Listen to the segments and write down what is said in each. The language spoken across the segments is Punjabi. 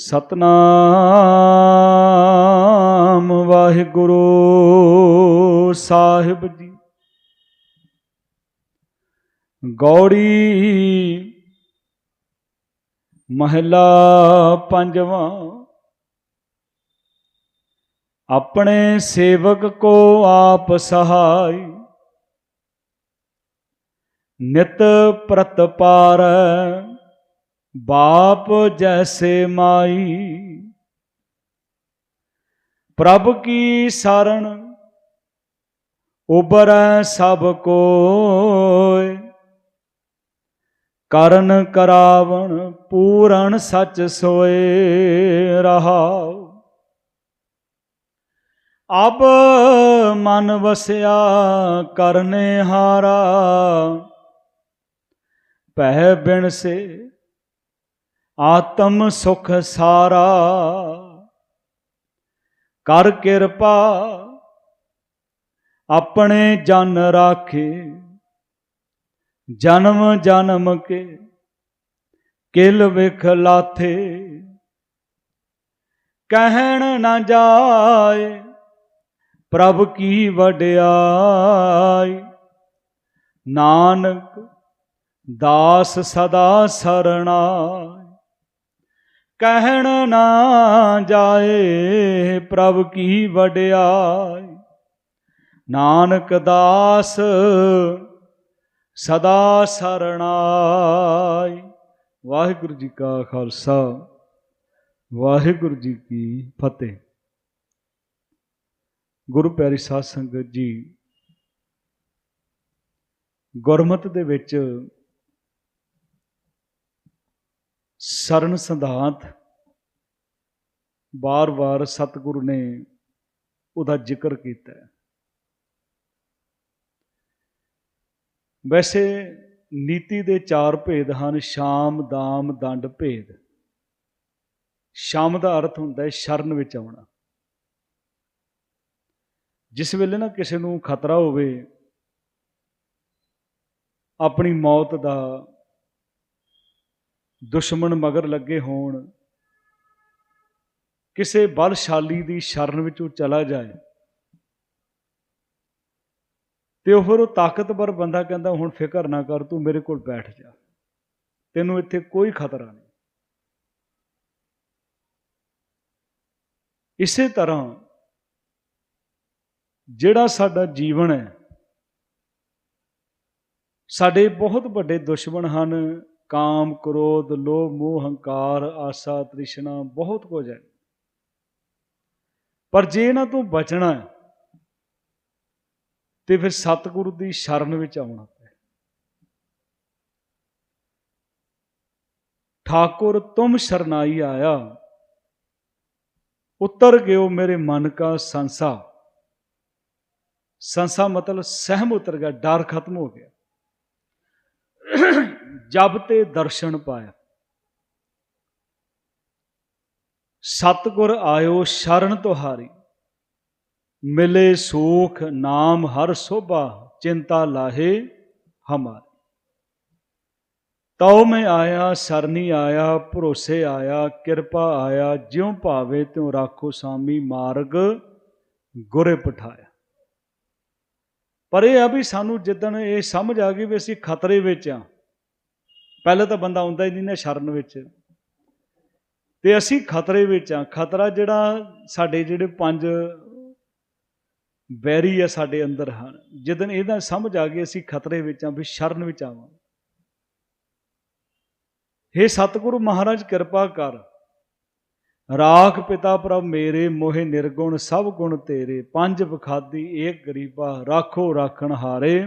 ਸਤਨਾਮ ਵਾਹਿਗੁਰੂ ਸਾਹਿਬ ਜੀ। ਗੌੜੀ ਮਹਿਲਾ ਪੰਜਵਾਂ। ਆਪਣੇ ਸੇਵਕ ਕੋ ਆਪ ਸਹਾਈ। ਨਿਤ ਪ੍ਰਤਪਾਰ ਬਾਪ ਜੈਸੇ ਮਾਈ। ਪ੍ਰਭ ਕੀ ਸਰਣ, ਉਬਰੈ ਸਭ ਕੋਇ। ਕਰਨ ਕਰਾਵਣ, ਪੂਰਨ ਸਚ ਸੋਏ ਰਹਾਉ। ਅਬ ਮਨ ਵਸਿਆ ਕਰਨੇ ਹਾਰਾ। ਪਹਿ ਬਿਨ ਸੇ ਆਤਮ ਸੁਖ ਸਾਰਾ। ਕਰ ਕਿਰਪਾ ਆਪਣੇ ਜਨ ਰਾਖੇ। ਜਨਮ ਜਨਮ ਕੇ ਕਿਲ ਵਿਖ ਲਾਥੇ। ਕਹਿਣ ਨਾ ਜਾਏ ਪ੍ਰਭ ਕੀ ਵਡਿਆਈ। ਨਾਨਕ ਦਾਸ ਸਦਾ ਸਰਣਾਈ। ਕਹਿਣ ਨਾ ਜਾਏ, ਪ੍ਰਭ ਕੀ ਵਡਿਆਈ? ਨਾਨਕ ਦਾਸ ਸਦਾ ਸਰਣਾਈ। ਵਾਹਿਗੁਰੂ ਜੀ ਕਾ ਖਾਲਸਾ, ਵਾਹਿਗੁਰੂ ਜੀ ਕੀ ਫਤਿਹ। ਗੁਰੂ ਪਿਆਰੀ ਸਾਧ ਸੰਗਤ ਜੀ, ਗੁਰਮਤ ਦੇ ਵਿੱਚ ਸਰਨ ਸਿਧਾਂਤ। ਬਾਰ-ਬਾਰ ਸਤਿਗੁਰੂ ਨੇ ਉਹਦਾ ਜ਼ਿਕਰ ਕੀਤਾ ਹੈ। ਵੈਸੇ ਨੀਤੀ ਦੇ ਚਾਰ ਭੇਦ ਹਨ, ਸ਼ਾਮ, ਦਾਮ, ਦੰਡ, ਭੇਦ। ਸ਼ਾਮ ਦਾ ਅਰਥ ਹੁੰਦਾ ਹੈ ਸ਼ਰਨ ਵਿੱਚ ਆਉਣਾ। ਜਿਸ ਵੇਲੇ ਨਾ ਕਿਸੇ ਨੂੰ ਖਤਰਾ ਹੋਵੇ, ਆਪਣੀ ਮੌਤ ਦਾ ਦੁਸ਼ਮਣ ਮਗਰ ਲੱਗੇ ਹੋਣ। ਕਿਸੇ ਬਲਸ਼ਾਲੀ ਦੀ ਸ਼ਰਨ ਵਿੱਚ ਉਹ ਚਲਾ ਜਾਏ। ਤੇ ਉਹ ਫਿਰ ਉਹ ਤਾਕਤਵਰ ਬੰਦਾ ਕਹਿੰਦਾ, ਹੁਣ ਫਿਕਰ ਨਾ ਕਰ, ਤੂੰ ਮੇਰੇ ਕੋਲ ਬੈਠ ਜਾ। ਤੈਨੂੰ ਇੱਥੇ ਕੋਈ ਖਤਰਾ ਨਹੀਂ। ਇਸੇ ਤਰ੍ਹਾਂ ਜਿਹੜਾ ਸਾਡਾ ਜੀਵਨ ਹੈ, ਸਾਡੇ ਬਹੁਤ ਵੱਡੇ ਦੁਸ਼ਮਣ ਹਨ। ਕਾਮ, ਕ੍ਰੋਧ, ਲੋਭ, ਮੋਹ, ਹੰਕਾਰ, ਆਸਾ, ਤ੍ਰਿਸ਼ਨਾ ਬਹੁਤ ਕੁਝ ਹੈ। ਪਰ ਜੇ ਇਹਨਾਂ ਤੋਂ ਬਚਣਾ ਹੈ, ਤੇ ਫਿਰ ਸਤਿਗੁਰੂ ਦੀ ਸ਼ਰਨ ਵਿੱਚ ਆਉਣਾ ਹੈ ਠਾਕੁਰ, ਤੁਮ ਸ਼ਰਨਾਈ ਆਇਆ, ਉਤਰ ਗਿਓ ਮੇਰੇ ਮਨ ਕਾ ਸੰਸਾ। ਸੰਸਾ ਮਤਲਬ ਸਹਿਮ ਉਤਰ ਗਿਆ, ਡਰ ਖਤਮ ਹੋ ਗਿਆ। ਜਬ ਤੇ ਦਰਸ਼ਨ ਪਾਇਆ। ਸਤਗੁਰ ਆਇਓ ਸ਼ਰਨ ਤੁਹਾਰੀ। ਮਿਲੇ ਸੂਖ ਨਾਮ ਹਰ ਸੋਭਾ, ਚਿੰਤਾ ਲਾਹੇ ਹਮਾਰੀ। ਤਉ ਮੈਂ ਆਇਆ, ਸਰਨੀ ਆਇਆ, ਭਰੋਸੇ ਆਇਆ, ਕਿਰਪਾ ਆਇਆ, ਜਿਉ ਭਾਵੇ ਤਿਉ ਰਾਖੋ ਸਾਮੀ ਮਾਰਗ, ਗੁਰੇ ਪਠਾਇਆ। ਪਰ ਇਹ ਆ ਵੀ ਸਾਨੂੰ ਜਿੱਦਣ ਇਹ ਸਮਝ ਆ ਗਈ ਵੀ ਅਸੀਂ ਖਤਰੇ ਵਿੱਚ ਆ ਪਹਿਲਾਂ ਤਾਂ ਬੰਦਾ ਆਉਂਦਾ ਹੀ ਨਹੀਂ ਨਾ ਸ਼ਰਨ ਵਿੱਚ। ਤੇ ਅਸੀਂ ਖਤਰੇ ਵਿੱਚ ਆ ਖਤਰਾ ਜਿਹੜਾ ਸਾਡੇ ਜਿਹੜੇ ਪੰਜ ਵੈਰੀ ਆ ਸਾਡੇ ਅੰਦਰ ਹਨ। ਜਿੱਦਣ ਇਹਦਾ ਸਮਝ ਆ ਗਈ, ਅਸੀਂ ਖਤਰੇ ਵਿੱਚ ਆ ਵੀ ਸ਼ਰਨ ਵਿੱਚ ਆਵਾਂ। हे ਸਤਿਗੁਰੂ ਮਹਾਰਾਜ, ਕਿਰਪਾ ਕਰ। ਰਾਖ ਪਿਤਾ ਪ੍ਰਭ ਮੇਰੇ, ਮੋਹਿ ਨਿਰਗੁਣ, ਸਭ ਗੁਣ ਤੇਰੇ। ਪੰਜ ਬਖਾਦੀ ਏਕ ਗਰੀਬਾ, ਰਾਖੋ ਰਾਖਣ ਹਾਰੇ।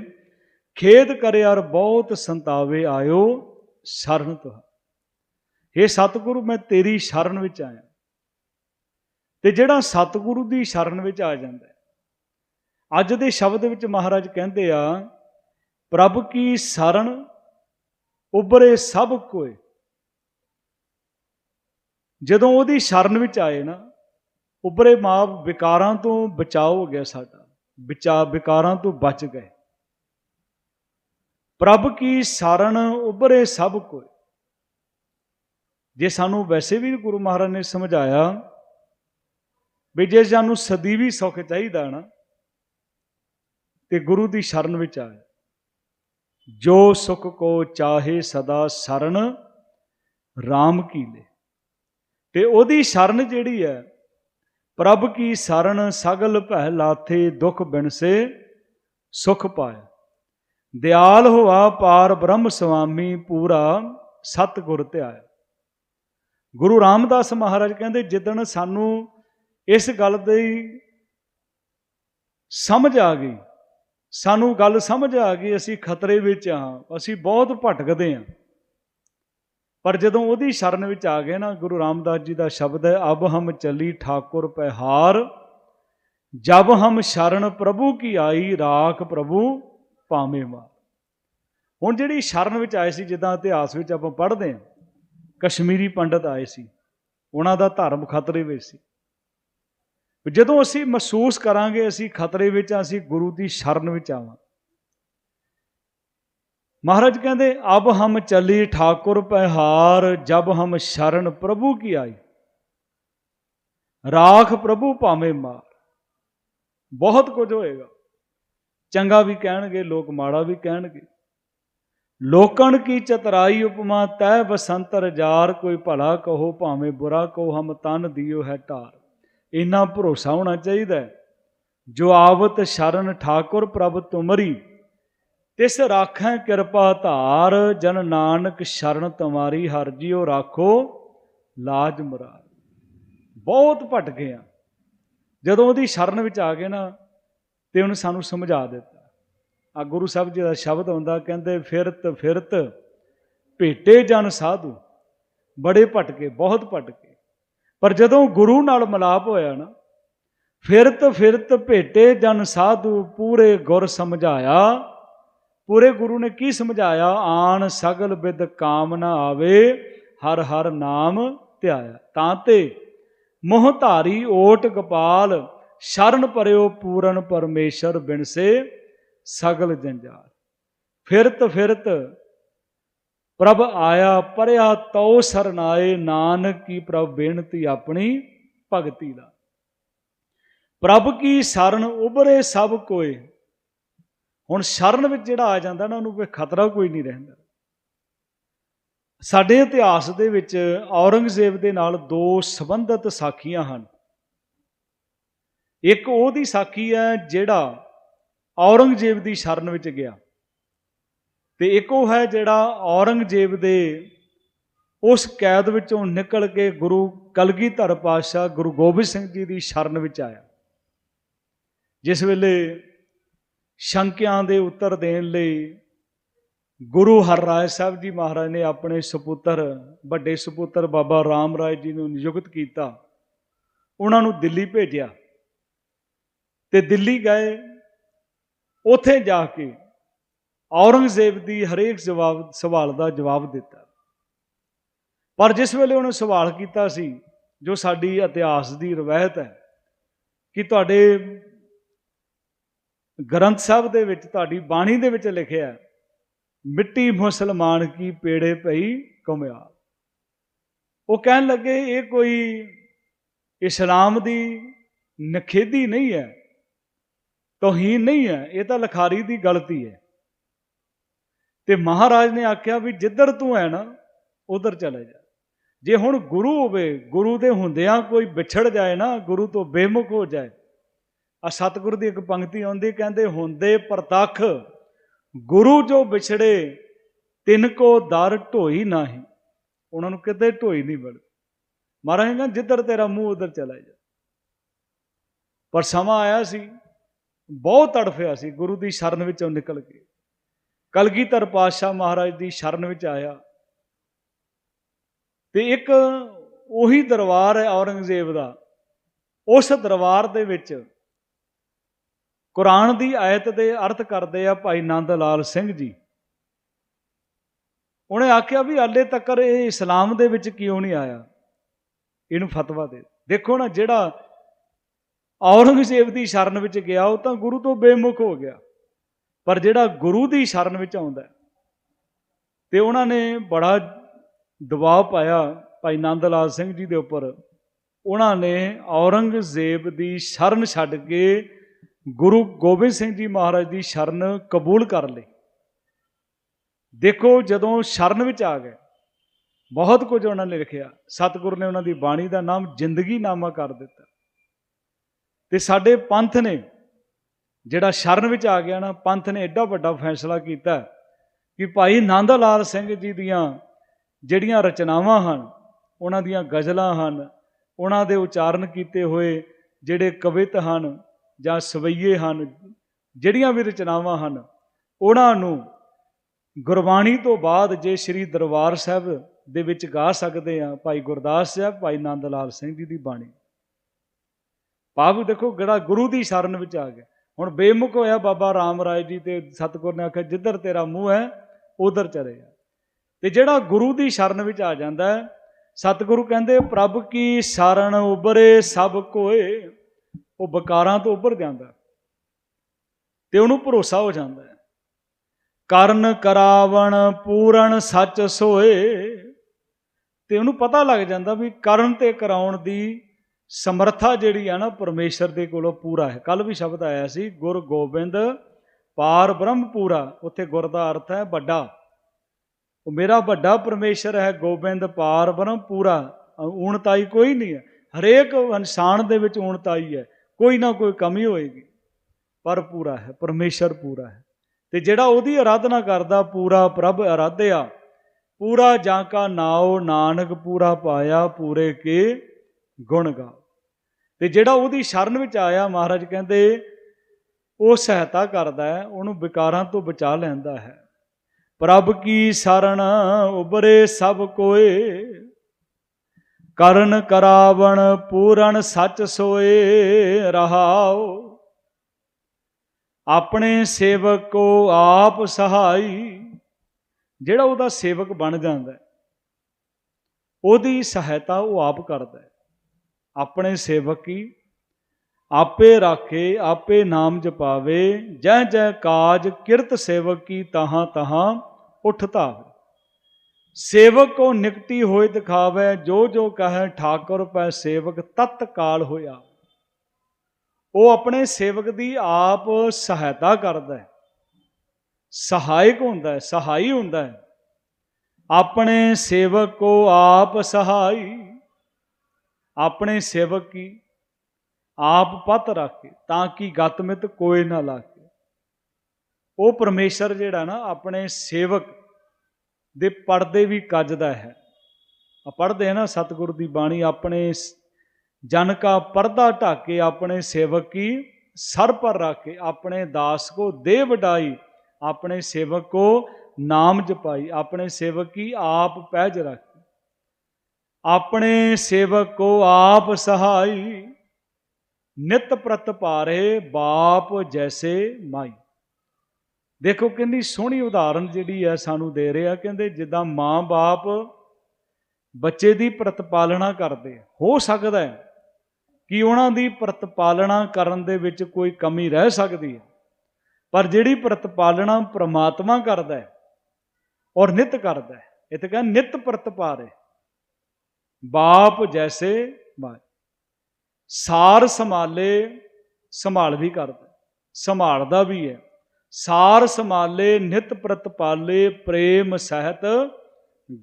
ਖੇਦ ਕਰਿਆਰ ਬਹੁਤ ਸੰਤਾਵੇ ਆਇਓ। ਸ਼ਰਨ ਤੁਹਾ। हे ਸਤਿਗੁਰੂ, ਮੈਂ ਤੇਰੀ ਸ਼ਰਨ ਵਿੱਚ ਆਇਆ। ਤੇ ਜਿਹੜਾ ਸਤਿਗੁਰੂ ਦੀ ਸ਼ਰਨ ਵਿੱਚ ਆ ਜਾਂਦਾ ਹੈ, ਅੱਜ ਦੇ ਸ਼ਬਦ ਵਿੱਚ ਮਹਾਰਾਜ ਕਹਿੰਦੇ ਆ, ਪ੍ਰਭ ਕੀ ਸ਼ਰਨ ਉਬਰੇ ਸਭ ਕੋਏ। ਜਦੋਂ ਉਹਦੀ ਸ਼ਰਨ ਵਿੱਚ ਆਏ ਨਾ ਉਬਰੇ ਮਾਂ ਵਿਕਾਰਾਂ ਤੋਂ ਬਚਾਓ ਹੋ ਗਿਆ ਸਾਡਾ। ਵਿਚਾ ਵਿਕਾਰਾਂ ਤੋਂ ਬਚ ਗਏ। ਪ੍ਰਭ ਕੀ ਸ਼ਰਨ ਉਭਰੇ ਸਭ ਕੋਏ ਜੇ ਸਾਨੂੰ ਵੈਸੇ ਵੀ ਗੁਰੂ ਮਹਾਰਾਜ ਨੇ ਸਮਝਾਇਆ ਵੀ ਜੇ ਸਾਨੂੰ ਸਦੀਵੀ ਸੁੱਖ ਚਾਹੀਦਾ ਨਾ, ਤੇ ਗੁਰੂ ਦੀ ਸ਼ਰਨ ਵਿੱਚ ਆਏ ਜੋ ਸੁਖ ਕੋ ਚਾਹੇ ਸਦਾ ਸ਼ਰਨ RAM ਕੀ ਲੈ। ਤੇ ਉਹਦੀ ਸ਼ਰਨ ਜਿਹੜੀ ਹੈ, ਪ੍ਰਭ ਕੀ ਸ਼ਰਨ ਸਗਲ ਭੈ ਲਾਥੇ ਦੁਖ ਬਿਨਸੇ ਸੁਖ ਪਾਏ ਦਿਆਲ ਹੋਆ ਪਾਰ ਬ੍ਰਹਮ ਸੁਆਮੀ ਪੂਰਾ ਸਤ ਗੁਰ ਗੁਰੂ ਰਾਮਦਾਸ ਮਹਾਰਾਜ ਕਹਿੰਦੇ, ਜਿੱਦਣ ਸਾਨੂੰ ਇਸ ਗੱਲ ਦੀ ਸਮਝ ਆ ਗਈ, ਸਾਨੂੰ ਗੱਲ ਸਮਝ ਆ ਗਈ, ਅਸੀਂ ਖਤਰੇ ਵਿੱਚ ਹਾਂ, ਅਸੀਂ ਬਹੁਤ ਭਟਕਦੇ ਹਾਂ। ਪਰ ਜਦੋਂ ਉਹਦੀ ਸ਼ਰਨ ਵਿੱਚ ਆ ਗਏ ਨਾ, ਗੁਰੂ ਰਾਮਦਾਸ ਜੀ ਦਾ ਸ਼ਬਦ ਹੈ, ਅਬ ਹਮ ਚਲੀ ਠਾਕੁਰ ਪਹਿਹਾਰ ਜਬ ਹਮ ਸ਼ਰਨ ਪ੍ਰਭੂ ਕੀ ਆਈ, ਰਾਖ ਪ੍ਰਭੂ ਪਾਵੇਂ ਮਾਰ। ਹੁਣ ਜਿਹੜੀ ਸ਼ਰਨ ਵਿੱਚ ਆਏ ਸੀ, ਜਿੱਦਾਂ ਇਤਿਹਾਸ ਵਿੱਚ ਆਪਾਂ ਪੜ੍ਹਦੇ ਹਾਂ, ਕਸ਼ਮੀਰੀ ਪੰਡਤ ਆਏ ਸੀ। ਉਹਨਾਂ ਦਾ ਧਰਮ ਖਤਰੇ ਵਿੱਚ ਸੀ। ਜਦੋਂ ਅਸੀਂ ਮਹਿਸੂਸ ਕਰਾਂਗੇ, ਅਸੀਂ ਖਤਰੇ ਵਿੱਚ ਅਸੀਂ ਗੁਰੂ ਦੀ ਸ਼ਰਨ ਵਿੱਚ ਆਵਾਂ। ਮਹਾਰਾਜ ਕਹਿੰਦੇ, ਅਬ ਹਮ ਚਲੀ ਠਾਕੁਰ ਪਹਿਹਾਰ ਜਬ ਹਮ ਸ਼ਰਨ ਪ੍ਰਭੂ ਕੀ ਆਈ? ਰਾਖ ਪ੍ਰਭੂ ਭਾਵੇਂ ਮਾਰ। ਬਹੁਤ ਕੁਝ ਹੋਏਗਾ। ਚੰਗਾ ਵੀ ਕਹਿਣਗੇ, ਲੋਕ ਮਾੜਾ ਵੀ ਕਹਿਣਗੇ। ਲੋਕਣ ਕੀ ਚਤਰਾਈ ਉਪਮਾ, ਤੈ ਬਸੰਤ ਰਜਾਰ ਕੋਈ ਭਲਾ ਕਹੋ ਭਾਵੇਂ ਬੁਰਾ ਕਹੋ, ਹਮ ਤਨ ਦਿਓ ਹੈ ਢਾਰ ਇੰਨਾ ਭਰੋਸਾ ਹੋਣਾ ਚਾਹੀਦਾ ਜੋ ਆਵਤ ਸ਼ਰਨ ਠਾਕੁਰ ਪ੍ਰਭ ਤੁਮਰੀ, ਤਿਸ ਰਾਖੈ ਕਿਰਪਾ ਧਾਰ, ਜਨ ਨਾਨਕ ਸ਼ਰਨ ਤੁਮਾਰੀ, ਹਰ ਜਿਉ ਰਾਖੋ, ਲਾਜ ਮੁਰਾਦ ਬਹੁਤ ਭਟ ਗਏ ਆ। ਜਦੋਂ ਉਹਦੀ ਸ਼ਰਨ ਵਿੱਚ ਆ ਗਏ ਨਾ ਤੇ ਉਹਨੇ ਸਾਨੂੰ ਸਮਝਾ ਦਿੱਤਾ। ਆ ਗੁਰੂ ਸਾਹਿਬ ਜੀ ਦਾ ਸ਼ਬਦ ਹੁੰਦਾ ਕਹਿੰਦੇ, ਫਿਰਤ ਫਿਰਤ, ਭੇਟੇ ਜਨ ਸਾਧੂ, ਬੜੇ ਭਟਕੇ, ਬਹੁਤ ਭਟਕੇ। ਪਰ ਜਦੋਂ ਗੁਰੂ ਨਾਲ ਮਿਲਾਪ ਹੋਇਆ ਨਾ, ਫਿਰਤ ਫਿਰਤ, ਭੇਟੇ ਜਨ ਸਾਧੂ, ਪੂਰੇ ਗੁਰ ਸਮਝਾਇਆ। ਪੂਰੇ ਗੁਰੂ ਨੇ ਕੀ ਸਮਝਾਇਆ? ਆਣ ਸਗਲ ਬਿਦ ਕਾਮ ਨਾ ਆਵੇ, ਹਰ ਹਰ ਨਾਮ ਧਿਆਇਆ। ਤਾਂ ਤੇ ਮੋਹ ਧਾਰੀ ਓਟ ਗੋਪਾਲ ਸ਼ਰਨ ਪਰਿਓ ਪੂਰਨ ਪਰਮੇਸ਼ਰ ਬਿਨਸੇ ਸਗਲ ਜੰਜਾਲ ਫਿਰਤ ਫਿਰਤ ਪ੍ਰਭ ਆਇਆ, ਪਰਿਆ ਤਉ ਸਰਨਾਏ, ਨਾਨਕ ਕੀ ਪ੍ਰਭ ਬੇਨਤੀ ਆਪਣੀ ਭਗਤੀ ਦਾ। ਪ੍ਰਭ ਕੀ ਸ਼ਰਨ ਉਬਰੇ ਸਭ ਕੋਏ। ਹੁਣ ਸ਼ਰਨ ਵਿੱਚ ਜਿਹੜਾ ਆ ਜਾਂਦਾ ਨਾ, ਉਹਨੂੰ ਕੋਈ ਖਤਰਾ ਕੋਈ ਨਹੀਂ ਰਹਿੰਦਾ। ਸਾਡੇ ਇਤਿਹਾਸ ਦੇ ਵਿੱਚ ਔਰੰਗਜ਼ੇਬ ਦੇ ਨਾਲ ਦੋ ਸੰਬੰਧਿਤ ਸਾਖੀਆਂ ਹਨ। ਇੱਕ ਉਹਦੀ ਸਾਖੀ ਹੈ ਜਿਹੜਾ ਔਰੰਗਜ਼ੇਬ ਦੀ ਸ਼ਰਨ ਵਿੱਚ ਗਿਆ। ਤੇ ਇੱਕ ਉਹ ਹੈ ਜਿਹੜਾ ਔਰੰਗਜ਼ੇਬ ਦੇ ਉਸ ਕੈਦ ਵਿੱਚੋਂ ਨਿਕਲ ਕੇ ਗੁਰੂ ਕਲਗੀਧਰ ਪਾਤਸ਼ਾਹ ਗੁਰੂ ਗੋਬਿੰਦ ਸਿੰਘ ਜੀ ਦੀ ਸ਼ਰਨ ਵਿੱਚ ਆਇਆ। ਜਿਸ ਵੇਲੇ ਸ਼ੰਕਿਆਂ ਦੇ ਉੱਤਰ ਦੇਣ ਲਈ ਗੁਰੂ ਹਰਰਾਏ ਸਾਹਿਬ ਜੀ ਮਹਾਰਾਜ ਨੇ ਆਪਣੇ ਸੁਪੁੱਤਰ, ਵੱਡੇ ਸੁਪੁੱਤਰ ਬਾਬਾ ਰਾਮ ਰਾਏ ਜੀ ਨੂੰ ਨਿਯੁਕਤ ਕੀਤਾ, ਉਹਨਾਂ ਨੂੰ ਦਿੱਲੀ ਭੇਜਿਆ। ਤੇ ਦਿੱਲੀ ਗਏ। ਉੱਥੇ ਜਾ ਕੇ ਔਰੰਗਜ਼ੇਬ ਦੀ ਹਰੇਕ ਜਵਾਬ, ਸਵਾਲ ਦਾ ਜਵਾਬ ਦਿੱਤਾ। ਪਰ ਜਿਸ ਵੇਲੇ ਉਹਨੇ ਸਵਾਲ ਕੀਤਾ ਸੀ, ਜੋ ਸਾਡੀ ਇਤਿਹਾਸ ਦੀ ਰਵਾਇਤ ਹੈ, ਕਿ ਤੁਹਾਡੇ ਗ੍ਰੰਥ ਸਾਹਿਬ ਦੇ ਵਿੱਚ, ਤੁਹਾਡੀ ਬਾਣੀ ਦੇ ਵਿੱਚ ਲਿਖਿਆ ਹੈ, ਮਿੱਟੀ ਮੁਸਲਮਾਨ ਕੀ ਪੇੜੇ ਪਈ ਕਮਿਆ ਉਹ ਕਹਿਣ ਲੱਗੇ, ਇਹ ਕੋਈ ਇਸਲਾਮ ਦੀ ਨਖੇਦੀ ਨਹੀਂ ਹੈ। ਤੋਹੀਨ ਨਹੀਂ ਹੈ, ਇਹ ਤਾਂ ਲਖਾਰੀ ਦੀ ਗਲਤੀ ਹੈ। ਤੇ ਮਹਾਰਾਜ ਨੇ ਆਖਿਆ ਵੀ ਜਿੱਧਰ ਤੂੰ ਹੈ ਨਾ, ਉਧਰ ਚਲੇ ਜਾ। ਜੇ ਹੁਣ ਗੁਰੂ ਹੋਵੇ, ਗੁਰੂ ਦੇ ਹੁੰਦਿਆਂ ਕੋਈ ਵਿਛੜ ਜਾਏ ਨਾ, ਗੁਰੂ ਤੋਂ ਬੇਮੁਖ ਹੋ ਜਾਏ ਆ ਸਤਿਗੁਰ ਦੀ ਇੱਕ ਪੰਕਤੀ ਆਉਂਦੀ, ਕਹਿੰਦੇ ਹੁੰਦੇ ਪ੍ਰਤੱਖ, ਗੁਰੂ ਜੋ ਵਿਛੜੇ, ਤਿੰਨ ਕੋ ਦਰ ਢੋਈ ਨਹੀਂ। ਉਹਨਾਂ ਨੂੰ ਕਿਤੇ ਢੋਈ ਨਹੀਂ ਬੜ ਮਹਾਰਾਜ ਕਹਿੰਦਾ, ਜਿੱਧਰ ਤੇਰਾ ਮੂੰਹ, ਉਧਰ ਚਲਾ ਜਾ। ਪਰ ਸਮਾਂ ਆਇਆ ਸੀ ਬਹੁਤ ਤੜਫਿਆ ਸੀ, ਗੁਰੂ ਦੀ ਸ਼ਰਨ ਵਿੱਚੋਂ ਨਿਕਲ ਕੇ। ਕਲਗੀਧਰ ਪਾਤਸ਼ਾਹ ਮਹਾਰਾਜ ਦੀ ਸ਼ਰਨ ਵਿੱਚ ਆਇਆ। ਤੇ ਇੱਕ ਉਹੀ ਦਰਬਾਰ ਹੈ ਔਰੰਗਜ਼ੇਬ ਦਾ। ਉਸ ਦਰਬਾਰ ਦੇ ਵਿੱਚ ਕੁਰਾਨ ਦੀ ਆਇਤ ਦੇ ਅਰਥ ਕਰਦੇ ਆ ਭਾਈ ਨੰਦ ਲਾਲ ਸਿੰਘ ਜੀ। ਉਹਨੇ ਆਖਿਆ ਵੀ ਹਾਲੇ ਤੱਕ ਇਹ ਇਸਲਾਮ ਦੇ ਵਿੱਚ ਕਿਉਂ ਨਹੀਂ ਆਇਆ? ਇਹਨੂੰ ਫਤਵਾ ਦੇ। ਦੇਖੋ ਨਾ ਜਿਹੜਾ ਔਰੰਗਜ਼ੇਬ ਦੀ ਸ਼ਰਨ ਵਿੱਚ ਗਿਆ, ਉਹ ਤਾਂ ਗੁਰੂ ਤੋਂ ਬੇਮੁਖ ਹੋ ਗਿਆ। ਪਰ ਜਿਹੜਾ ਗੁਰੂ ਦੀ ਸ਼ਰਨ ਵਿੱਚ ਆਉਂਦਾ ਤੇ ਉਹਨਾਂ ਨੇ ਬੜਾ ਦਬਾਅ ਪਾਇਆ ਭਾਈ ਨੰਦ ਲਾਲ ਸਿੰਘ ਜੀ ਦੇ ਉੱਪਰ। ਉਹਨਾਂ ਨੇ ਔਰੰਗਜ਼ੇਬ ਦੀ ਸ਼ਰਨ ਛੱਡ ਕੇ ਗੁਰੂ ਗੋਬਿੰਦ ਸਿੰਘ ਜੀ ਮਹਾਰਾਜ ਦੀ ਸ਼ਰਨ ਕਬੂਲ ਕਰ ਲਈ। ਦੇਖੋ ਜਦੋਂ ਸ਼ਰਨ ਵਿੱਚ ਆ ਗਏ, ਬਹੁਤ ਕੁਝ ਉਹਨਾਂ ਨੇ ਲਿਖਿਆ। ਸਤਿਗੁਰ ਨੇ ਉਹਨਾਂ ਦੀ ਬਾਣੀ ਦਾ ਨਾਮ ਜ਼ਿੰਦਗੀ ਨਾਮਾ ਕਰ ਦਿੱਤਾ। ਤੇ ਸਾਡੇ ਪੰਥ ਨੇ ਜਿਹੜਾ ਸ਼ਰਨ ਵਿੱਚ ਆ ਗਿਆ ਨਾ, ਪੰਥ ਨੇ ਐਡਾ ਵੱਡਾ ਫੈਸਲਾ ਕੀਤਾ ਕਿ ਭਾਈ ਨੰਦ ਲਾਲ ਸਿੰਘ ਜੀ ਦੀਆਂ ਜਿਹੜੀਆਂ ਰਚਨਾਵਾਂ ਹਨ, ਉਹਨਾਂ ਦੀਆਂ ਗਜ਼ਲਾਂ ਹਨ, ਉਹਨਾਂ ਦੇ ਉਚਾਰਨ ਕੀਤੇ ਹੋਏ ਜਿਹੜੇ ਕਵਿਤ ਹਨ ਜਾਂ ਸਵਈਏ ਹਨ, ਜਿਹੜੀਆਂ ਵੀ ਰਚਨਾਵਾਂ ਹਨ, ਉਹਨਾਂ ਨੂੰ ਗੁਰਬਾਣੀ ਤੋਂ ਬਾਅਦ ਜੇ ਸ੍ਰੀ ਦਰਬਾਰ ਸਾਹਿਬ ਦੇ ਵਿੱਚ ਗਾ ਸਕਦੇ ਆ ਭਾਈ ਗੁਰਦਾਸ ਸਾਹਿਬ, ਭਾਈ ਨੰਦ ਲਾਲ ਸਿੰਘ ਜੀ ਦੀ ਬਾਣੀ। ਭਾਵ ਦੇਖੋ ਜਿਹੜਾ ਗੁਰੂ ਦੀ ਸ਼ਰਨ ਵਿੱਚ ਆ ਗਿਆ। ਹੁਣ ਬੇਮੁਖ ਹੋਇਆ ਬਾਬਾ ਰਾਮ ਰਾਏ ਜੀ ਤੇ ਸਤਿਗੁਰ ਨੇ ਆਖਿਆ, ਜਿੱਧਰ ਤੇਰਾ ਮੂੰਹ ਹੈ, ਉਧਰ ਚਲੇ ਜਾ। ਤੇ ਜਿਹੜਾ ਗੁਰੂ ਦੀ ਸ਼ਰਨ ਵਿੱਚ ਆ ਜਾਂਦਾ ਹੈ, ਸਤਿਗੁਰੂ ਕਹਿੰਦੇ, ਪ੍ਰਭ ਕੀ ਸ਼ਰਨ ਉਬਰੇ ਸਭ ਕੋਏ? ਉਹ ਬਕਾਰਾਂ ਤੋਂ ਉੱਭਰ ਜਾਂਦਾ ਤੇ ਉਹਨੂੰ ਭਰੋਸਾ ਹੋ ਜਾਂਦਾ ਹੈ। ਕਰਨ ਕਰਾਵਣ ਪੂਰਨ ਸੱਚ ਸੋਏ? ਤੇ ਉਹਨੂੰ ਪਤਾ ਲੱਗ ਜਾਂਦਾ ਵੀ ਕਰਨ ਤੇ ਕਰਾਉਣ ਦੀ ਸਮਰੱਥਾ ਜਿਹੜੀ ਆ ਨਾ ਪਰਮੇਸ਼ਰ ਦੇ ਕੋਲੋਂ ਪੂਰਾ ਹੈ। ਕੱਲ ਵੀ ਸ਼ਬਦ ਆਇਆ ਸੀ, ਗੁਰ ਗੋਬਿੰਦ ਪਾਰ ਬ੍ਰਹਮ ਪੂਰਾ ਉੱਥੇ ਗੁਰ ਦਾ ਅਰਥ ਹੈ ਵੱਡਾ। ਉਹ ਮੇਰਾ ਵੱਡਾ ਪਰਮੇਸ਼ਰ ਹੈ, ਗੋਬਿੰਦ ਪਾਰ ਬ੍ਰਹਮ ਪੂਰਾ ਊਣਤਾਈ ਕੋਈ ਨਹੀਂ ਹੈ। ਹਰੇਕ ਇਨਸਾਨ ਦੇ ਵਿੱਚ ਊਣਤਾਈ ਹੈ, ਕੋਈ ਨਾ ਕੋਈ ਕਮੀ ਹੋਏਗੀ, ਪਰ ਪੂਰਾ ਹੈ, ਪਰਮੇਸ਼ਰ ਪੂਰਾ ਹੈ। ਤੇ ਜਿਹੜਾ ਉਹਦੀ ਆਰਾਧਨਾ ਕਰਦਾ, ਪੂਰਾ ਪ੍ਰਭ ਆਰਾਧਿਆ ਪੂਰਾ ਜਾਂ ਕਾ ਨਾਉ ਨਾਨਕ ਪੂਰਾ ਪਾਇਆ, ਪੂਰੇ ਕੇ ਗੁਣ ਗਾ। ਤੇ ਜਿਹੜਾ ਉਹਦੀ ਸ਼ਰਨ ਵਿੱਚ ਆਇਆ, ਮਹਾਰਾਜ ਕਹਿੰਦੇ, ਉਹ ਸਹਾਇਤਾ ਕਰਦਾ ਹੈ, ਉਹਨੂੰ ਵਿਕਾਰਾਂ ਤੋਂ ਬਚਾ ਲੈਂਦਾ ਹੈ। ਪ੍ਰਭ ਕੀ ਸ਼ਰਨ ਉਬਰੇ ਸਭ ਕੋਏ? ਕਰਨ ਕਰਾਵਣ ਪੂਰਨ ਸੱਚ ਸੋਏ ਰਹਾਓ ਆਪਣੇ ਸੇਵਕ ਕੋ ਆਪ ਸਹਾਈ। ਜਿਹੜਾ ਉਹਦਾ ਸੇਵਕ ਬਣ ਜਾਂਦਾ ਉਹਦੀ ਸਹਾਇਤਾ ਉਹ ਆਪ ਕਰਦਾ ਆਪਣੇ ਸੇਵਕੀ, ਆਪੇ ਰਾਖੇ, ਆਪੇ ਨਾਮ ਜਪਾਵੇ ਜਹ ਜਹ ਕਾਜ ਕਿਰਤ ਸੇਵਕ ਕੀ ਤਹਾਂ ਤਹਾਂ ਉਠ ਧਾਵੇ। ਸੇਵਕ ਕੋ ਨਿਕਟੀ ਹੋਏ ਦਿਖਾਵੇ, ਜੋ ਜੋ ਕਹੇ ਠਾਕੁਰ ਪੈ ਸੇਵਕ ਤਤਕਾਲ ਹੋਇਆ। ਉਹ ਆਪਣੇ ਸੇਵਕ ਦੀ ਆਪ ਸਹਾਇਤਾ ਕਰਦਾ ਹੈ। ਸਹਾਇਕ ਹੁੰਦਾ ਹੈ, ਸਹਾਈ ਹੁੰਦਾ ਹੈ। ਆਪਣੇ ਸੇਵਕ ਕੋ ਆਪ ਸਹਾਈ। ਆਪਣੇ ਸੇਵਕ ਕੀ? ਆਪ ਪਤ ਰੱਖੇ ਤਾਂ ਕਿ ਗਤਮਿਤ ਕੋਈ ਨਾ ਲਾਗੇ ਉਹ ਪਰਮੇਸ਼ਰ ਜਿਹੜਾ ਨਾ ਆਪਣੇ ਸੇਵਕ ਦੇ ਪਰਦੇ ਵੀ ਕੱਜਦਾ ਹੈ। ਆ ਪੜਦੇ ਆ ਨਾ ਸਤਿਗੁਰੂ ਦੀ ਬਾਣੀ, ਆਪਣੇ ਸ- ਜਨ ਕਾ ਪਰਦਾ ਢਾਕੇ ਆਪਣੇ ਸੇਵਕ ਕੀ? ਸਰ ਪਰ ਰੱਖੇ ਆਪਣੇ ਦਾਸ ਕੋ ਦੇ ਵਡਾਈ, ਆਪਣੇ ਸੇਵਕ ਕੋ ਨਾਮ ਜਪਾਈ, ਆਪਣੇ ਸੇਵਕ ਕੀ? ਆਪ ਪਹਿਜ ਰੱਖੇ। ਆਪਣੇ ਸੇਵਕ ਕੋ ਆਪ ਸਹਾਈ, ਨਿਤ ਪ੍ਰਤ ਪਾਰੇ ਬਾਪ ਜੈਸੇ ਮਾਈ। ਦੇਖੋ ਕਿੰਨੀ ਸੋਹਣੀ ਉਦਾਹਰਨ ਜਿਹੜੀ ਹੈ ਸਾਨੂੰ ਦੇ ਰਿਹਾ ਕਹਿੰਦੇ ਜਿੱਦਾਂ ਮਾਂ-ਬਾਪ ਬੱਚੇ ਦੀ ਪ੍ਰਤਪਾਲਣਾ ਕਰਦੇ ਹੋ ਸਕਦਾ ਹੈ ਕਿ ਉਹਨਾਂ ਦੀ ਪ੍ਰਤਪਾਲਣਾ ਕਰਨ ਦੇ ਵਿੱਚ ਕੋਈ ਕਮੀ ਰਹਿ ਸਕਦੀ ਹੈ, ਪਰ ਜਿਹੜੀ ਪ੍ਰਤਪਾਲਣਾ ਪ੍ਰਮਾਤਮਾ ਕਰਦਾ ਹੈ ਔਰ ਨਿਤ ਕਰਦਾ ਹੈ, ਇਹ ਤਾਂ ਕਹਿੰਦਾ ਨਿਤ ਪ੍ਰਤਪਾਰੇ ਬਾਪ ਜੈਸੇ ਬਾਜ ਸਾਰ ਸੰਭਾਲੇ, ਸੰਭਾਲ ਵੀ ਕਰਦਾ, ਸੰਭਾਲਦਾ ਵੀ ਹੈ। ਸਾਰ ਸੰਭਾਲੇ, ਨਿਤ ਪ੍ਰਤਪਾਲੇ ਪ੍ਰੇਮ ਸਹਿਤ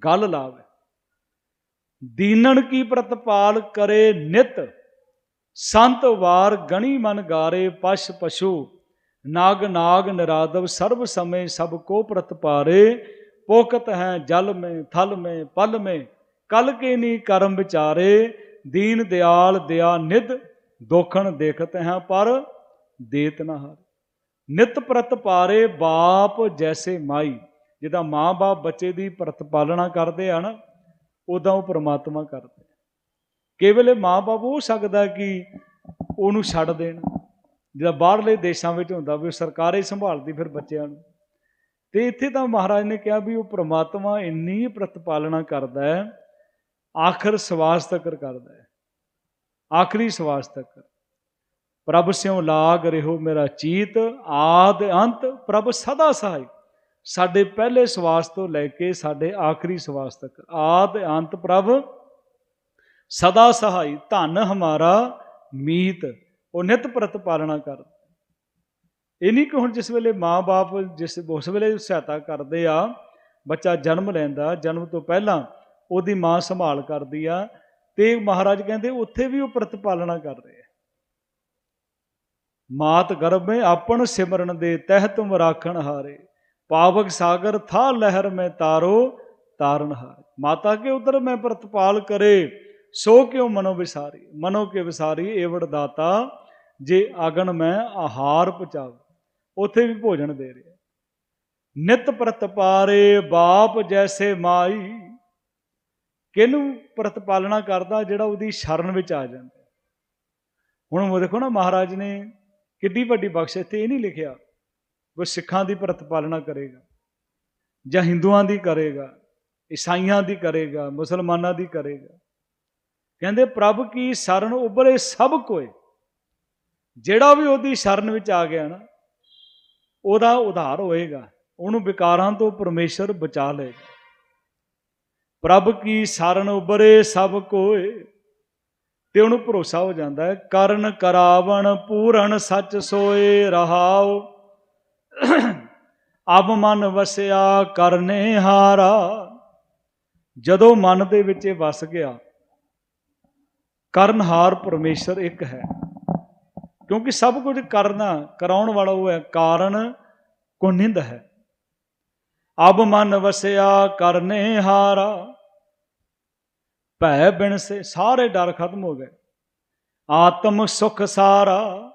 ਗੱਲ ਲਾਵੇ। ਦੀਨਣ ਕੀ ਪ੍ਰਤਪਾਲ ਕਰੇ ਨਿਤ, ਸੰਤ ਵਾਰ ਗਣੀ ਮਨ ਗਾਰੇ ਪਸ਼ ਪਸ਼ੂ। ਨਾਗ ਨਾਗ ਨਰਾਦਵ ਸਰਬ ਸਮੇ ਸਭ ਕੋ ਪ੍ਰਤਪਾਰੇ ਪੋਖਤ ਹੈ ਜਲ ਮੇ, ਥਲ ਮੇ, ਪਲ ਮੇ। ਕਲ ਕੇ ਨੀ ਕਰਮ ਵਿਚਾਰੇ, ਦੀਨ ਦਿਆਲ ਦਿਆ ਨਿਧ, ਦੋਖਣ ਦੇਖਤ ਹੈ ਪਰ ਦੇਤ ਨਾ ਹਰ। ਨਿਤ ਪ੍ਰਤਪਾਰੇ ਬਾਪ ਜੈਸੇ ਮਾਈ, ਜਿਹਦਾ ਮਾਂ-ਬਾਪ ਬੱਚੇ ਦੀ ਪ੍ਰਤਪਾਲਣਾ ਕਰਦੇ ਆ ਨਾ ਉਦਾਂ ਉਹ ਪ੍ਰਮਾਤਮਾ ਕਰਦੇ ਕੇਵਲ ਇਹ ਮਾਂ-ਬਾਪ ਹੋ ਸਕਦਾ ਕਿ ਉਹਨੂੰ ਛੱਡ ਦੇਣ, ਜਿਹੜਾ ਬਾਹਰਲੇ ਦੇਸ਼ਾਂ ਵਿੱਚ ਹੁੰਦਾ ਵੀ ਉਹ ਸਰਕਾਰ ਹੀ ਸੰਭਾਲਦੀ ਫਿਰ ਬੱਚਿਆਂ ਨੂੰ। ਤੇ ਇੱਥੇ ਤਾਂ ਮਹਾਰਾਜ ਨੇ ਕਿਹਾ ਵੀ ਉਹ ਪ੍ਰਮਾਤਮਾ ਇੰਨੀ ਪ੍ਰਤਪਾਲਣਾ ਕਰਦਾ ਹੈ ਆਖਰ ਸਵਾਸ ਤੱਕ ਕਰਦਾ ਹੈ। ਆਖਰੀ ਸਵਾਸ ਤੱਕ ਪ੍ਰਭ ਸਿਉ ਲਾਗ ਰਿਹੋ ਮੇਰਾ ਚੀਤ, ਆਦ ਅੰਤ ਪ੍ਰਭ ਸਦਾ ਸਹਾਈ। ਸਾਡੇ ਪਹਿਲੇ ਸਵਾਸ ਤੋਂ ਲੈ ਕੇ ਸਾਡੇ ਆਖਰੀ ਸਵਾਸ ਤੱਕ ਆਦ ਅੰਤ ਪ੍ਰਭ ਸਦਾ ਸਹਾਈ। ਧਨ ਹਮਾਰਾ ਮੀਤ। ਉਹ ਨਿਤ ਪ੍ਰਤ ਪਾਲਣਾ ਕਰ ਇਹ ਨਹੀਂ ਕਿ ਹੁਣ ਜਿਸ ਵੇਲੇ ਮਾਂ-ਬਾਪ ਜਿਸ ਉਸ ਵੇਲੇ ਸਹਾਇਤਾ ਕਰਦੇ ਆ, ਬੱਚਾ ਜਨਮ ਲੈਂਦਾ, ਜਨਮ ਤੋਂ ਪਹਿਲਾਂ ਉਹਦੀ ਮਾਂ ਸੰਭਾਲ ਕਰਦੀ ਆ ਤੇ ਮਹਾਰਾਜ ਕਹਿੰਦੇ ਉੱਥੇ ਵੀ ਉਹ ਪ੍ਰਤਪਾਲਣਾ ਕਰ ਰਹੇ ਆ। ਮਾਤ ਗਰਭ ਮੇ ਆਪਣ ਸਿਮਰਨ ਦੇ ਤਹਿ ਤੁਮ ਰਾਖਣ ਹਾਰੇ। ਪਾਵਕ ਸਾਗਰ ਥਾ ਲਹਿਰ ਮੈਂ ਤਾਰੋ ਤਾਰਨ ਹਾਰੇ। ਮਾਤਾ ਕੇ ਉਧਰ ਮੈਂ ਪ੍ਰਤਪਾਲ ਕਰੇ, ਸੋ ਕਿਉ ਮਨੋ ਵਿਸਾਰੀ? ਮਨੋ ਕੇ ਵਿਸਾਰੀ ਏਵੜ ਦਾਤਾ, ਜੇ ਆਗਣ ਮੈਂ ਆਹਾਰ ਪਚਾਵ ਉਥੇ ਵੀ ਭੋਜਨ ਦੇ ਰਿਹਾ। ਨਿਤ ਪ੍ਰਤਪਾਰੇ, ਬਾਪ ਜੈਸੇ ਮਾਈ ਕਿਹਨੂੰ ਪ੍ਰਤਪਾਲਣਾ ਕਰਦਾ ਜਿਹੜਾ ਉਹਦੀ ਸ਼ਰਨ ਵਿੱਚ ਆ ਜਾਂਦਾ? ਹੁਣ ਉਹ ਦੇਖੋ ਨਾ, ਮਹਾਰਾਜ ਨੇ ਕਿੱਡੀ ਵੱਡੀ ਬਖਸ਼ ਇੱਥੇ ਇਹ ਨਹੀਂ ਲਿਖਿਆ ਉਹ ਸਿੱਖਾਂ ਦੀ ਪ੍ਰਤਪਾਲਨਾ ਕਰੇਗਾ ਜਾਂ ਹਿੰਦੂਆਂ ਦੀ ਕਰੇਗਾ, ਈਸਾਈਆਂ ਦੀ ਕਰੇਗਾ, ਮੁਸਲਮਾਨਾਂ ਦੀ ਕਰੇਗਾ। ਕਹਿੰਦੇ ਪ੍ਰਭ ਕੀ ਸ਼ਰਨ ਉਬਰੇ ਸਭ ਕੋਏ। ਜਿਹੜਾ ਵੀ ਉਹਦੀ ਸ਼ਰਨ ਵਿੱਚ ਆ ਗਿਆ ਨਾ, ਉਹਦਾ ਉਧਾਰ ਹੋਏਗਾ, ਉਹਨੂੰ ਵਿਕਾਰਾਂ ਤੋਂ ਪਰਮੇਸ਼ਰ ਬਚਾ ਲਏਗਾ। ਪ੍ਰਭ ਕੀ ਸ਼ਰਨ ਉਬਰੇ ਸਭ ਕੋਏ। ਤੇ ਉਹਨੂੰ ਭਰੋਸਾ ਹੋ ਜਾਂਦਾ ਹੈ, ਕਰਨ ਕਰਾਵਣ ਪੂਰਨ ਸੱਚ ਸੋਏ ਰਹਾਓ ਅਬ ਮਨ ਵਸਿਆ ਕਰਨੇ ਹਾਰਾ। ਜਦੋਂ ਮਨ ਦੇ ਵਿੱਚ ਇਹ ਵਸ ਗਿਆ ਕਰਨਹਾਰ ਪਰਮੇਸ਼ਰ ਇੱਕ ਹੈ। ਕਿਉਂਕਿ ਸਭ ਕੁਝ ਕਰਨਾ, ਕਰਾਉਣ ਵਾਲਾ ਉਹ ਹੈ, ਕਾਰਨ ਕੁਨਿੰਦ ਹੈ। ਅਬ ਮਨ ਵਸਿਆ ਕਰਨੇ ਹਾਰਾ। ਭੈ ਬਿਨ ਸੇ ਸਾਰੇ ਡਰ ਖਤਮ ਹੋ ਗਏ। ਆਤਮ ਸੁਖ ਸਾਰਾ।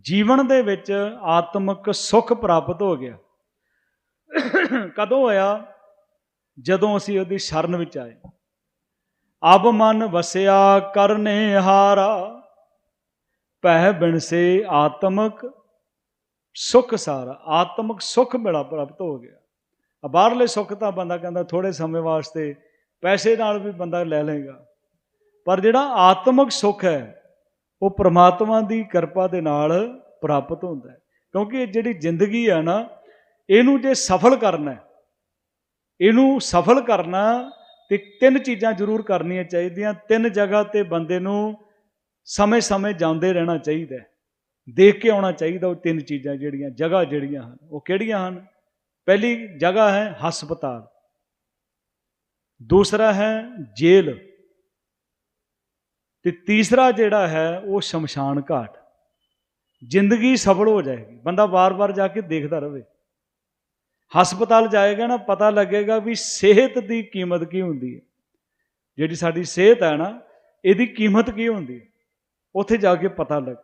ਜੀਵਨ ਦੇ ਵਿੱਚ ਆਤਮਿਕ ਸੁਖ ਪ੍ਰਾਪਤ ਹੋ ਗਿਆ। ਕਦੋਂ ਹੋਇਆ? ਜਦੋਂ ਅਸੀਂ ਉਹਦੀ ਸ਼ਰਨ ਵਿੱਚ ਆਏ। ਅਬ ਮਨ ਵਸਿਆ ਕਰਨੇ ਹਾਰਾ। ਭੈ ਬਿਨ ਸੇ ਆਤਮਿਕ ਸੁਖ ਸਾਰਾ। ਆਤਮਿਕ ਸੁਖ ਮਿਲਾ ਪ੍ਰਾਪਤ ਹੋ ਗਿਆ। ਆ ਬਾਹਰਲੇ ਸੁੱਖ ਤਾਂ ਬੰਦਾ ਕਹਿੰਦਾ ਥੋੜੇ ਸਮੇਂ ਵਾਸਤੇ ਪੈਸੇ ਨਾਲ ਵੀ ਬੰਦਾ ਲੈ ਲਏਗਾ। ਪਰ ਜਿਹੜਾ ਆਤਮਿਕ ਸੁੱਖ ਹੈ, ਉਹ ਪ੍ਰਮਾਤਮਾ ਦੀ ਕਿਰਪਾ ਦੇ ਨਾਲ ਪ੍ਰਾਪਤ ਹੁੰਦਾ ਹੈ। ਕਿਉਂਕਿ ਇਹ ਜਿਹੜੀ ਜ਼ਿੰਦਗੀ ਹੈ ਨਾ, ਇਹਨੂੰ ਜੇ ਸਫਲ ਕਰਨਾ ਇਹਨੂੰ ਸਫਲ ਕਰਨਾ ਤੇ ਤਿੰਨ ਚੀਜ਼ਾਂ ਜ਼ਰੂਰ ਕਰਨੀਆਂ ਚਾਹੀਦੀਆਂ। ਤਿੰਨ ਜਗ੍ਹਾ ਤੇ ਬੰਦੇ ਨੂੰ ਸਮੇਂ-ਸਮੇਂ ਜਾਂਦੇ ਰਹਿਣਾ ਚਾਹੀਦਾ ਦੇਖ ਕੇ ਆਉਣਾ ਚਾਹੀਦਾ ਉਹ ਤਿੰਨ ਚੀਜ਼ਾਂ ਜਿਹੜੀਆਂ, ਜਗ੍ਹਾ ਜਿਹੜੀਆਂ ਹਨ, ਉਹ ਕਿਹੜੀਆਂ ਹਨ? ਪਹਿਲੀ ਜਗ੍ਹਾ ਹੈ ਹਸਪਤਾਲ। ਦੂਸਰਾ ਹੈ ਜੇਲ੍ਹ। ਤੇ ਤੀਸਰਾ ਜਿਹੜਾ ਹੈ ਉਹ ਸ਼ਮਸ਼ਾਨ ਘਾਟ। ਜ਼ਿੰਦਗੀ ਸਫਲ ਹੋ ਜਾਏਗੀ। ਬੰਦਾ ਵਾਰ-ਵਾਰ ਜਾ ਕੇ ਦੇਖਦਾ ਰਹੇ ਹਸਪਤਾਲ ਜਾਏਗਾ ਨਾ, ਪਤਾ ਲੱਗੇਗਾ ਵੀ ਸਿਹਤ ਦੀ ਕੀਮਤ ਕੀ ਹੁੰਦੀ ਹੈ। ਜਿਹੜੀ ਸਾਡੀ ਸਿਹਤ ਹੈ ਨਾ, ਇਹਦੀ ਕੀਮਤ ਕੀ ਹੁੰਦੀ ਹੈ? ਉੱਥੇ ਜਾ ਕੇ ਪਤਾ ਲੱਗ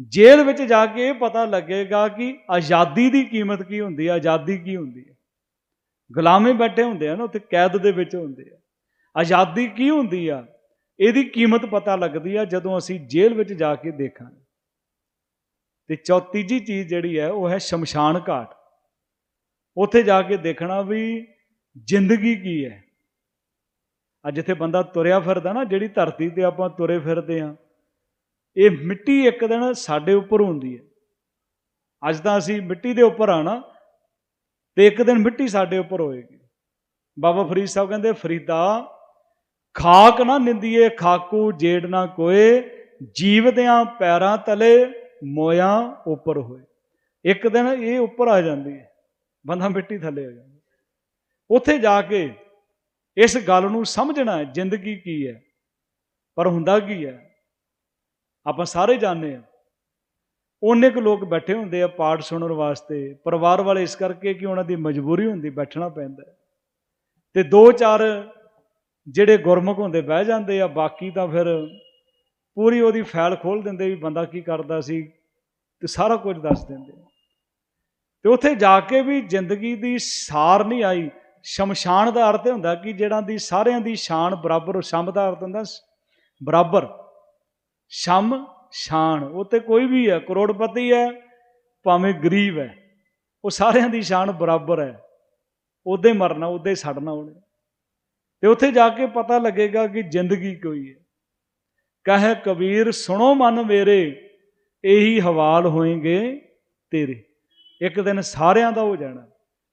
ਜੇਲ੍ਹ ਵਿੱਚ ਜਾ ਕੇ ਇਹ ਪਤਾ ਲੱਗੇਗਾ ਕਿ ਆਜ਼ਾਦੀ ਦੀ ਕੀਮਤ ਕੀ ਹੁੰਦੀ ਹੈ, ਆਜ਼ਾਦੀ ਕੀ ਹੁੰਦੀ ਹੈ। ਗੁਲਾਮੇ ਬੈਠੇ ਹੁੰਦੇ ਆ ਨਾ, ਉੱਥੇ ਕੈਦ ਦੇ ਵਿੱਚ ਹੁੰਦੇ ਆ। ਆਜ਼ਾਦੀ ਕੀ ਹੁੰਦੀ ਆ? ਇਹਦੀ ਕੀਮਤ ਪਤਾ ਲੱਗਦੀ ਆ ਜਦੋਂ ਅਸੀਂ ਜੇਲ੍ਹ ਵਿੱਚ ਜਾ ਕੇ ਦੇਖਾਂਗੇ। ਤੇ ਚੌਥੀ ਚੀਜ਼ ਜਿਹੜੀ ਹੈ, ਉਹ ਹੈ ਸ਼ਮਸ਼ਾਨ ਘਾਟ। ਉੱਥੇ ਜਾ ਕੇ ਦੇਖਣਾ ਵੀ ਜ਼ਿੰਦਗੀ ਕੀ ਹੈ। ਅੱਜ ਜਿੱਥੇ ਬੰਦਾ ਤੁਰਿਆ ਫਿਰਦਾ ਨਾ, ਜਿਹੜੀ ਧਰਤੀ ਤੇ ਆਪਾਂ ਤੁਰੇ ਫਿਰਦੇ ਆ ਇਹ ਮਿੱਟੀ ਇੱਕ ਦਿਨ ਸਾਡੇ ਉੱਪਰ ਹੁੰਦੀ ਹੈ। ਅੱਜ ਤਾਂ ਅਸੀਂ ਮਿੱਟੀ ਦੇ ਉੱਪਰ ਆ ਨਾ, ਤੇ ਇੱਕ ਦਿਨ ਮਿੱਟੀ ਸਾਡੇ ਉੱਪਰ ਹੋਏਗੀ। ਬਾਬਾ ਫਰੀਦ ਸਾਹਿਬ ਕਹਿੰਦੇ, ਫਰੀਦਾ, ਖਾਕ ਨਾ ਨਿੰਦੀਏ, ਖਾਕੂ ਜੇੜ ਨਾ ਕੋਏ, ਜੀਵਦਿਆਂ ਪੈਰਾਂ ਤਲੇ ਮੋਇਆ ਉੱਪਰ ਹੋਏ। ਇੱਕ ਦਿਨ ਇਹ ਉੱਪਰ ਆ ਜਾਂਦੀ ਹੈ, ਬੰਦਾ ਮਿੱਟੀ ਥੱਲੇ ਆ ਜਾਂਦਾ। ਉੱਥੇ ਜਾ ਕੇ ਇਸ ਗੱਲ ਨੂੰ ਸਮਝਣਾ ਹੈ, ਜ਼ਿੰਦਗੀ ਕੀ ਹੈ? ਪਰ ਹੁੰਦਾ ਕੀ ਹੈ? ਆਪਾਂ ਸਾਰੇ ਜਾਣਦੇ ਆ ਉਹਨੇ ਕੁ ਲੋਕ ਬੈਠੇ ਹੁੰਦੇ ਆ ਪਾਠ ਸੁਣਨ ਵਾਸਤੇ। ਪਰਿਵਾਰ ਵਾਲੇ ਇਸ ਕਰਕੇ ਕਿ ਉਹਨਾਂ ਦੀ ਮਜਬੂਰੀ ਹੁੰਦੀ, ਬੈਠਣਾ ਪੈਂਦਾ ਤੇ ਦੋ ਚਾਰ ਜਿਹੜੇ ਗੁਰਮੁਖ ਹੁੰਦੇ ਬਹਿ ਜਾਂਦੇ ਆ, ਬਾਕੀ ਤਾਂ ਫਿਰ ਪੂਰੀ ਉਹਦੀ ਫਾਈਲ ਖੋਲ ਦਿੰਦੇ ਵੀ ਬੰਦਾ ਕੀ ਕਰਦਾ ਸੀ ਤੇ ਸਾਰਾ ਕੁਝ ਦੱਸ ਦਿੰਦੇ ਤੇ ਉੱਥੇ ਜਾ ਕੇ ਵੀ ਜ਼ਿੰਦਗੀ ਦੀ ਸਾਰ ਨਹੀਂ ਆਈ। ਸ਼ਮਸ਼ਾਨ ਦਾ ਅਰਥ ਹੁੰਦਾ ਕਿ ਜਿਹੜਾ ਦੀ ਸਾਰਿਆਂ ਦੀ ਸ਼ਾਨ ਬਰਾਬਰ ਸ਼ਮ ਦਾ ਅਰਥ ਹੁੰਦਾ ਬਰਾਬਰ। ਸ਼ਮ ਸ਼ਾਨ, ਉਹ ਤੇ ਕੋਈ ਵੀ ਹੈ, ਕਰੋੜਪਤੀ ਹੈ, ਭਾਵੇਂ ਗਰੀਬ ਹੈ, ਉਹ ਸਾਰਿਆਂ ਦੀ ਸ਼ਾਨ ਬਰਾਬਰ ਹੈ। ਉਹਦੇ ਮਰਨਾ, ਉਹਦੇ ਛੱਡਣਾ ਉਹਨੇ। ਤੇ ਉੱਥੇ ਜਾ ਕੇ ਪਤਾ ਲੱਗੇਗਾ ਕਿ ਜ਼ਿੰਦਗੀ ਕੋਈ ਹੈ। ਕਹੇ ਕਬੀਰ, ਸੁਣੋ ਮਨ ਮੇਰੇ, ਇਹੀ ਹਵਾਲ ਹੋਏਗੇ ਤੇਰੇ। ਇੱਕ ਦਿਨ ਸਾਰਿਆਂ ਦਾ ਹੋ ਜਾਣਾ।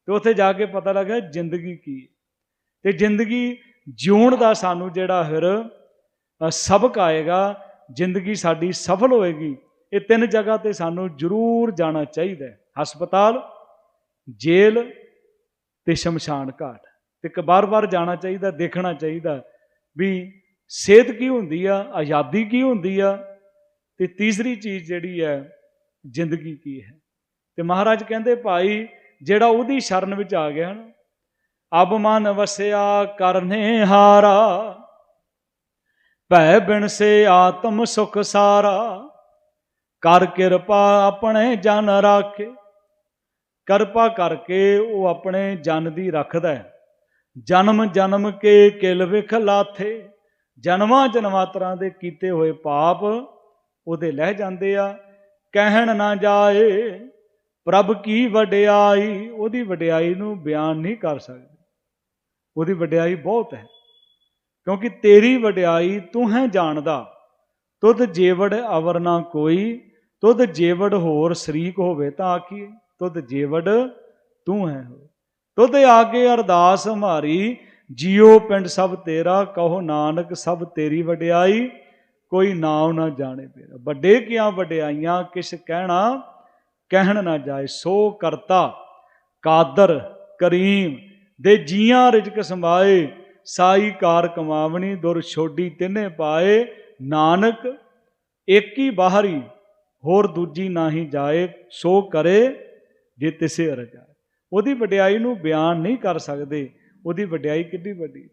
ਤੇ ਉੱਥੇ ਜਾ ਕੇ ਪਤਾ ਲੱਗਾ ਜ਼ਿੰਦਗੀ ਕੀ ਹੈ। ਤੇ ਜ਼ਿੰਦਗੀ ਜਿਉਣ ਦਾ ਸਾਨੂੰ ਜਿਹੜਾ ਫਿਰ ਸਬਕ ਆਏਗਾ ਜ਼ਿੰਦਗੀ ਸਾਡੀ ਸਫਲ ਹੋਏਗੀ, ਇਹ ਤਿੰਨ ਜਗ੍ਹਾ ਤੇ ਸਾਨੂੰ ਜ਼ਰੂਰ ਜਾਣਾ ਚਾਹੀਦਾ ਹੈ। ਹਸਪਤਾਲ, ਜੇਲ੍ਹ ਤੇ ਸ਼ਮਸ਼ਾਨ ਘਾਟ। ਤੇ ਇੱਕ ਬਾਰ-ਬਾਰ ਜਾਣਾ ਚਾਹੀਦਾ, ਦੇਖਣਾ ਚਾਹੀਦਾ ਵੀ ਸਿਹਤ ਕੀ ਹੁੰਦੀ ਆ, ਆਜ਼ਾਦੀ ਕੀ ਹੁੰਦੀ ਆ, ਤੇ ਤੀਸਰੀ ਚੀਜ਼ ਜਿਹੜੀ ਹੈ, ਜ਼ਿੰਦਗੀ ਕੀ ਹੈ। ਤੇ ਮਹਾਰਾਜ ਕਹਿੰਦੇ, ਭਾਈ, ਜਿਹੜਾ ਉਹਦੀ ਸ਼ਰਨ ਵਿੱਚ ਆ ਗਿਆ ਨਾ, ਅਬ ਮਨ ਵਸਿਆ ਕਰਨੇ ਹਾਰਾ ਭੈ ਬਿਨ ਸੇ ਆਤਮ ਸੁਖ ਸਾਰਾ। ਕਰ ਕਿਰਪਾ ਆਪਣੇ ਜਨ ਰਾਖੇ। ਕਿਰਪਾ ਕਰਕੇ ਉਹ ਆਪਣੇ ਜਨ ਦੀ ਰੱਖਦਾ ਜਨਮ ਜਨਮ ਕੇ ਕਿਲ ਵਿਖ ਲਾਥੇ। ਜਨਮਾਂ ਜਨਮਾਤਰਾਂ ਦੇ ਕੀਤੇ ਹੋਏ ਪਾਪ ਉਹਦੇ ਲਹਿ ਜਾਂਦੇ ਆ। ਕਹਿਣ ਨਾ ਜਾਏ, ਪ੍ਰਭ ਕੀ ਵਡਿਆਈ? ਉਹਦੀ ਵਡਿਆਈ ਨੂੰ ਬਿਆਨ ਨਹੀਂ ਕਰ ਸਕਦੇ। ਉਹਦੀ ਵਡਿਆਈ ਬਹੁਤ ਹੈ। ਕਿਉਂਕਿ ਤੇਰੀ ਵਡਿਆਈ ਤੂੰ ਹੈ ਜਾਣਦਾ। ਤੁਧ ਜੇਵੜ ਅਵਰ ਨਾ ਕੋਈ, ਤੁਧ ਜੇਵੜ ਹੋਰ ਸ਼ਰੀਕ ਹੋਵੇ ਤਾਂ ਆਖੀਏ ਤੁਧ ਜੇਵੜ ਤੂੰ ਹੈ ਤੁਧ ਆਗੇ ਅਰਦਾਸ ਹਮਾਰੀ ਜੀਉ ਪਿੰਡ ਸਭ ਤੇਰਾ, ਕਹੋ ਨਾਨਕ ਸਭ ਤੇਰੀ ਵਡਿਆਈ, ਕੋਈ ਨਾਮ ਨਾ ਜਾਣੇ ਤੇਰਾ ਵੱਡੇ ਕਿਆਂ ਵਡਿਆਈਆਂ ਕਿਸ ਕਹਿਣਾ ਕਹਿਣ ਨਾ ਜਾਏ, ਸੋ ਕਰਤਾ, ਕਾਦਰ, ਕਰੀਮ, ਦੇ ਜੀਆਂ ਰਿਜਕ ਸਮਾਏ ਸਾਈ ਕਾਰ ਕਮਾਵਣੀ, ਦੁਰ ਛੋਡੀ ਤਿੰਨੇ ਪਾਏ। ਨਾਨਕ ਇੱਕ ਹੀ ਬਾਹਰੀ, ਹੋਰ ਦੂਜੀ ਨਾਹੀ ਜਾਏ, ਸੋ ਕਰੇ ਜੇ ਤਿਸੇ ਰਜਾਏ ਉਹਦੀ ਵਡਿਆਈ ਨੂੰ ਬਿਆਨ ਨਹੀਂ ਕਰ ਸਕਦੇ। ਉਹਦੀ ਵਡਿਆਈ ਕਿੰਨੀ ਵੱਡੀ?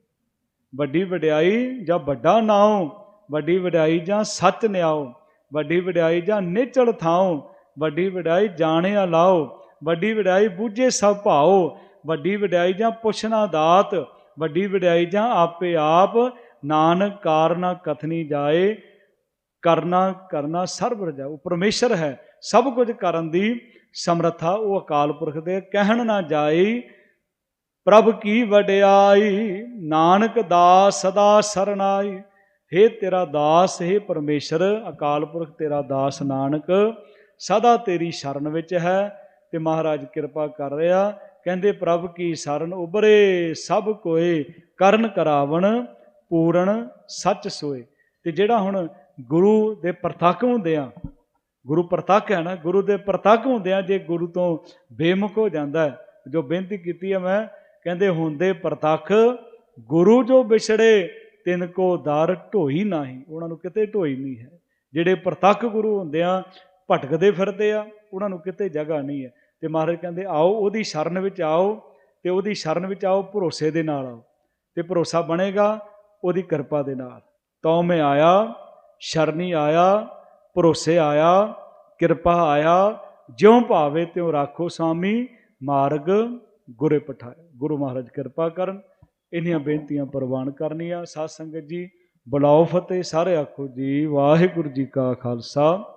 ਵੱਡੀ ਵਡਿਆਈ ਜਾਂ ਵੱਡਾ ਨਾਉ? ਵੱਡੀ ਵਡਿਆਈ ਜਾਂ ਸੱਚ ਨਿਆਓ ਵੱਡੀ ਵਡਿਆਈ ਜਾਂ ਨਿਚੜ ਥਾਉ? ਵੱਡੀ ਵਡਿਆਈ ਜਾਣਿਆ ਲਾਓ ਵੱਡੀ ਵਡਿਆਈ ਬੂਝੇ ਸਭ ਭਾਓ ਵੱਡੀ ਵਡਿਆਈ ਜਾਂ ਪੁੱਛਣਾ ਦਾਤ? ਵੱਡੀ ਵਡਿਆਈ ਜਾਂ ਆਪੇ ਆਪ ਨਾਨਕ ਕਾਰਨਾ ਕਥਨੀ ਜਾਏ, ਕਰਨਾ ਕਰਨਾ ਸਰਬ ਰਜਾ। ਉਹ ਪਰਮੇਸ਼ਰ ਹੈ, ਸਭ ਕੁਝ ਕਰਨ ਦੀ ਸਮਰੱਥਾ, ਉਹ ਅਕਾਲ ਪੁਰਖ ਦੇ ਕਹਿਣ ਨਾ ਜਾਈ ਪ੍ਰਭ ਕੀ ਵਡਿਆਈ, ਨਾਨਕ ਦਾਸ ਸਦਾ ਸਰਨਾਈ हे ਤੇਰਾ ਦਾਸ हे ਪਰਮੇਸ਼ਰ, ਅਕਾਲ ਪੁਰਖ ਤੇਰਾ ਦਾਸ ਨਾਨਕ, ਸਦਾ ਤੇਰੀ ਸ਼ਰਨ ਵਿੱਚ ਹੈ ਤੇ ਮਹਾਰਾਜ ਕਿਰਪਾ ਕਰ ਰਿਹਾ। ਕਹਿੰਦੇ ਪ੍ਰਭ ਕੀ ਸ਼ਰਨ ਉਬਰੇ ਸਭ ਕੋਏ ਕਰਨ ਕਰਾਵਣ, ਪੂਰਨ ਸੱਚ ਸੋਏ। ਤੇ ਜਿਹੜਾ ਹੁਣ ਗੁਰੂ ਦੇ ਪ੍ਰਤੱਖ ਹੁੰਦੇ ਆ, ਗੁਰੂ ਪ੍ਰਤੱਖ ਹੈ ਨਾ, ਗੁਰੂ ਦੇ ਪ੍ਰਤੱਖ ਹੁੰਦੇ ਆ, ਜੇ ਗੁਰੂ ਤੋਂ ਬੇਮੁਖ ਹੋ ਜਾਂਦਾ ਹੈ, ਜੋ ਬੇਨਤੀ ਕੀਤੀ ਹੈ ਮੈਂ, ਕਹਿੰਦੇ ਹੁੰਦੇ ਪ੍ਰਤੱਖ, ਗੁਰੂ ਜੋ ਵਿਛੜੇ ਤਿੰਨ ਕੋ ਦਰ ਢੋਈ ਨਹੀਂ। ਉਹਨਾਂ ਨੂੰ ਕਿਤੇ ਢੋਈ ਨਹੀਂ ਹੈ। ਜਿਹੜੇ ਪ੍ਰਤੱਖ ਗੁਰੂ ਹੁੰਦੇ ਆ, ਭਟਕਦੇ ਫਿਰਦੇ ਆ, ਉਹਨਾਂ ਨੂੰ ਕਿਤੇ ਜਗ੍ਹਾ ਨਹੀਂ ਹੈ। ਤੇ ਮਹਾਰਾਜ ਕਹਿੰਦੇ, ਆਓ, ਉਹਦੀ ਸ਼ਰਨ ਵਿੱਚ ਆਓ ਤੇ ਉਹਦੀ ਸ਼ਰਨ ਵਿੱਚ ਆਓ, ਭਰੋਸੇ ਦੇ ਨਾਲ ਆਓ ਤੇ ਭਰੋਸਾ ਬਣੇਗਾ ਉਹਦੀ ਕਿਰਪਾ ਦੇ ਨਾਲ। ਤਉ ਮੈਂ ਆਇਆ, ਸ਼ਰਨੀ ਆਇਆ, ਭਰੋਸੇ ਆਇਆ, ਕਿਰਪਾ ਆਇਆ, ਜਿਉ ਭਾਵੇ ਤਿਉ ਰਾਖੋ ਸਾਮੀ, ਮਾਰਗ ਗੁਰੇ ਪਠਾਏ ਗੁਰੂ ਮਹਾਰਾਜ ਕਿਰਪਾ ਕਰਨ। ਇੰਨੀਆਂ ਬੇਨਤੀਆਂ ਪ੍ਰਵਾਨ ਕਰਨੀਆਂ। ਸਾਧ ਸੰਗਤ ਜੀ, ਬੁਲਾਓ ਫਤਿਹ, ਸਾਰੇ ਆਖੋ ਜੀ, ਵਾਹਿਗੁਰੂ ਜੀ ਕਾ ਖਾਲਸਾ।